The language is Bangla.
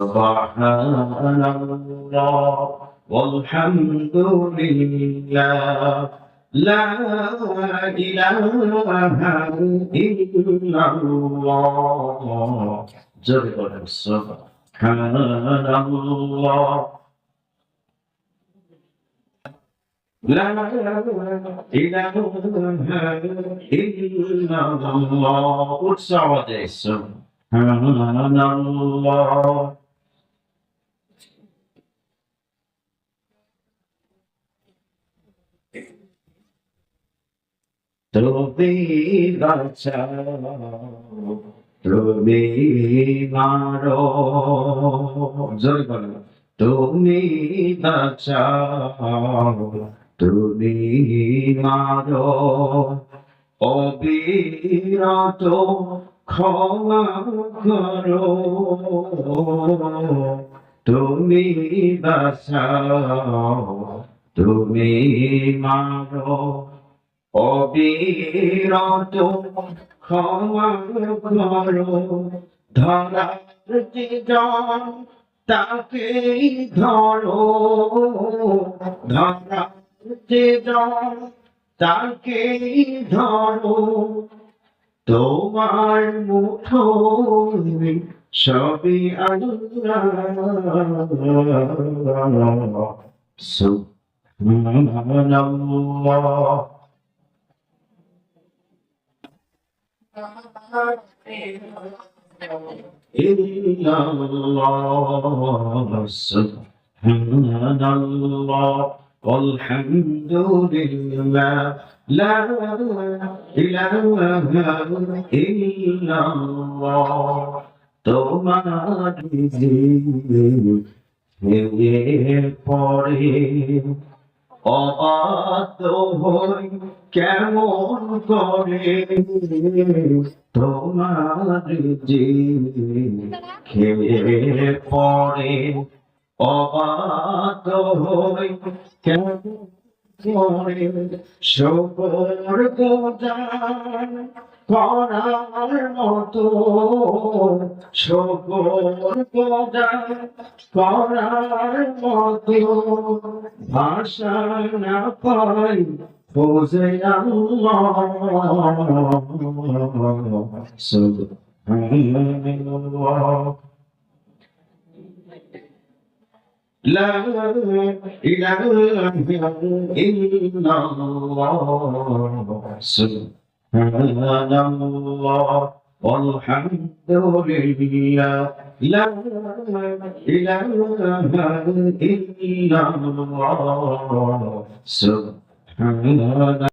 سبحان الله والحمد لله. لا إله إلا الله. جل سبحان الله. لا إله إلا الله. وتسعود سبحان الله. তুমি তুমি মারো জোরে বলো তুমি তুমি মারো অবিরত ক্ষমা করো তুমি বাঁচাও, তুমি মারো অবিরত ক্ষমা ধরার জন তাকে ধরো ধরার জন তাকে ধরো তোমার মুঠো সবই আল্লাহ সুবহানাল্লাহ إلا الله سبحان الله والحمد لله لا إله إلا الله তোমার পরে অবাধ্য কেমন করে তোমার পড়ে? অবাধ্য হই কেমন করে? গোদান করার মতো শকর গোদান করার মতো ভাষা না পাই বুঝে আল্লাহ لا إله إلا الله سبحان الله والحمد لله لا إله إلا الله سبحان